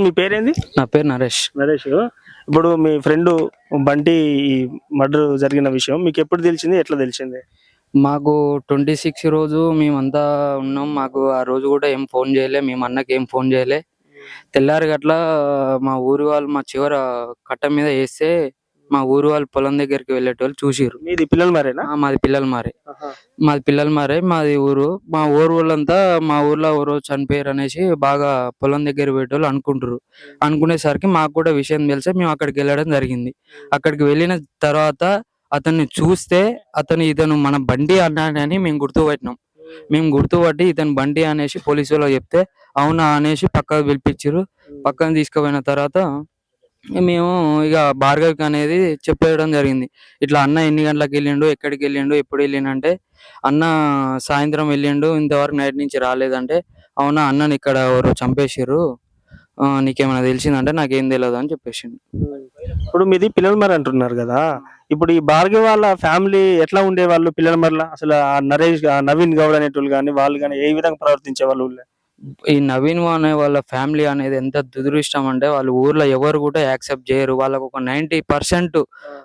Brother మీ పేరేంది? నా పేరు నరేష్. నరేష్. ఇప్పుడు మీ ఫ్రెండ్ బంటి మర్డర్ జరిగిన విషయం మీకు ఎప్పుడు తెలిసింది ఎట్లా తెలిసింది? మాకు ట్వంటీ సిక్స్ రోజు మేమంతా ఉన్నాం. మాకు ఆ రోజు కూడా ఏం ఫోన్ చేయలే మేము అన్నకి ఏం ఫోన్ చేయలే. తెల్లారి గట్ల మా ఊరి వాళ్ళు మా చివర కట్ట మీద వేస్తే మా ఊరి వాళ్ళు పొలం దగ్గరికి వెళ్ళేటోళ్ళు చూసిర్రు. మీది పిల్లలు మరేనా? ఆ, మాది పిల్లలు మారే. మాది పిల్లలు మారే మాది ఊరు. మా ఊరు వాళ్ళంతా మా ఊర్లో ఎవరో చనిపోయారు అనేసి బాగా పొలం దగ్గర పెట్టేవాళ్ళు అనుకుంటారు అనుకునేసరికి మాకు కూడా విషయం తెలిసే మేము అక్కడికి వెళ్ళడం జరిగింది. అక్కడికి వెళ్ళిన తర్వాత అతన్ని చూస్తే అతను ఇతను మన బండి అన్నాడని మేము గుర్తుపట్టినాం. మేము. గుర్తుపట్టి ఇతను బండి అనేసి పోలీసు వాళ్ళు చెప్తే అవునా అనేసి పక్కకు పిలిపించారు పక్కన తీసుకుపోయిన తర్వాత మేము ఇక భార్గవికి అనేది చెప్పేయడం జరిగింది. ఇట్లా అన్న ఎన్ని గంటలకు వెళ్ళిండు ఎక్కడికి వెళ్ళిండు ఎప్పుడు వెళ్ళిండంటే అన్న సాయంత్రం వెళ్ళిండు ఇంతవరకు నైట్ నుంచి రాలేదంటే అవునా అన్నని ఇక్కడ ఎవరు చంపేసిర్రు? ఆ, నీకేమైనా తెలిసిందంటే నాకేం తెలియదు అని చెప్పేసిండు. ఇప్పుడు మీది పిల్లలు మరి అంటున్నారు కదా ఇప్పుడు ఈ భార్గవ్ వాళ్ళ ఫ్యామిలీ ఎట్లా ఉండేవాళ్ళు పిల్లల మరల అసలు ఆ నరేష్ నవీన్ గౌడ్ అనేటోళ్ళు కానీ వాళ్ళు కానీ ఏ విధంగా ప్రవర్తించే వాళ్ళు ఈ నవీన్ అనే వాళ్ళ ఫ్యామిలీ అనేది ఎంత దురదృష్టం అంటే వాళ్ళు ఊర్లో ఎవరు కూడా యాక్సెప్ట్ చేయరు. వాళ్ళకు ఒక నైన్టీ పర్సెంట్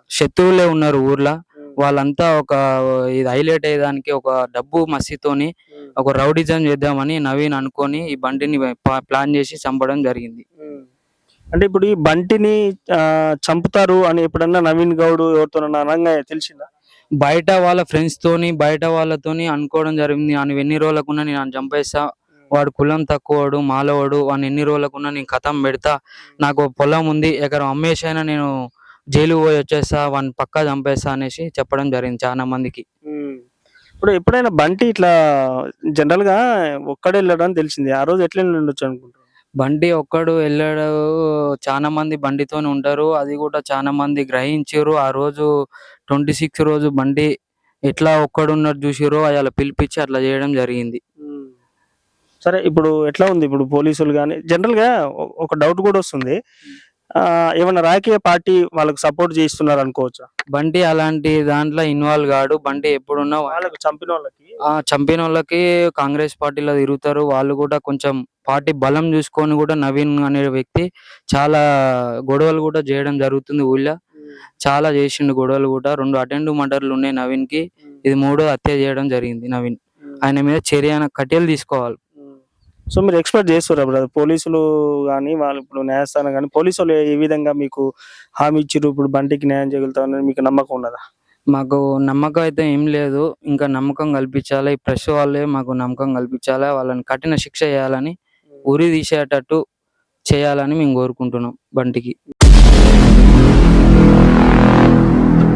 శత్రువులే ఉన్నారు ఊర్లో. వాళ్ళంతా ఒక ఇది హైలైట్ అయ్యేదానికి ఒక డబ్బు మసితోని ఒక రౌడిజం చేద్దామని నవీన్ అనుకొని ఈ బండిని ప- ప్లాన్ చేసి చంపడం జరిగింది. అంటే ఇప్పుడు ఈ బంటిని చంపుతారు అని ఎప్పుడన్నా నవీన్ గౌడ్ ఎవరితో అనగా తెలిసిందా? బయట వాళ్ళ ఫ్రెండ్స్ తోని బయట వాళ్ళతోని అనుకోవడం జరిగింది. అని ఎన్ని రోజులకున్నా నేను చంపేస్తా వాడు కులం తక్కువడు మాలవాడు వాడిని ఎన్ని రోజులకున్నా నేను కథం పెడతా. నాకు పొలం ఉంది ఎకరం అమ్మేసైనా నేను జైలు పోయి వచ్చేస్తా వాడిని పక్కా చంపేస్తా అనేసి చెప్పడం జరిగింది చాలా మందికి. ఇప్పుడు ఎప్పుడైనా బంటి ఇట్లా జనరల్గా ఒక్కడే వెళ్ళడం తెలిసింది. ఆ రోజు ఎట్లా ఉండొచ్చు అనుకుంటారు బండి ఒక్కడు వెళ్ళాడు. చాలా మంది బండితోనే ఉంటారు. అది కూడా చాలా మంది గ్రహించారు. ఆ రోజు ట్వంటీ సిక్స్ రోజు బండి ఎట్లా ఒక్కడు ఉన్నట్టు చూసిరో అలా పిలిపించి అట్లా చేయడం జరిగింది. సరే ఇప్పుడు ఎట్లా ఉంది? ఇప్పుడు పోలీసులు కానీ జనరల్గా ఒ- ఒక డౌట్ కూడా వస్తుంది. ఆ ఏమన్నా రాజకీయ పార్టీ వాళ్ళకి సపోర్ట్ చేస్తున్నారు అనుకోవచ్చా? బండి అలాంటి దాంట్లో ఇన్వాల్వ్ కాడు. బండి ఎప్పుడున్నా వాళ్ళకి చంపిన వాళ్ళకి? ఆ చంపిన వాళ్ళకి కాంగ్రెస్ పార్టీలో తిరుగుతారు. వాళ్ళు కూడా కొంచెం పార్టీ బలం చూసుకొని కూడా నవీన్ అనే వ్యక్తి చాలా గొడవలు కూడా చేయడం జరుగుతుంది ఊళ్ళో. చాలా చేసిండు గొడవలు కూడా. రెండు అటెండ్ మర్డర్లు ఉన్నాయి నవీన్కి ఇది మూడో హత్య చేయడం జరిగింది నవీన్. ఆయన మీద చర్య కట్టెలు తీసుకోవాలి. సో మీరు ఎక్స్పెక్ట్ చేస్తారా బ్రదర్? పోలీసులు కానీ వాళ్ళు ఇప్పుడు న్యాయస్థానం కానీ పోలీసులు ఏ విధంగా మీకు హామీ ఇచ్చిర్రు? ఇప్పుడు బంటికి న్యాయం చేయగలుగుతారని మీకు నమ్మకం ఉన్నదా? మాకు నమ్మకం అయితే ఏం లేదు. ఇంకా నమ్మకం కల్పించాలి. ఈ ప్రెస్ వాళ్ళే మాకు నమ్మకం కల్పించాలి. వాళ్ళని కఠిన శిక్ష చేయాలని ఉరి తీసేటట్టు చేయాలని మేము కోరుకుంటున్నాం బంటికి.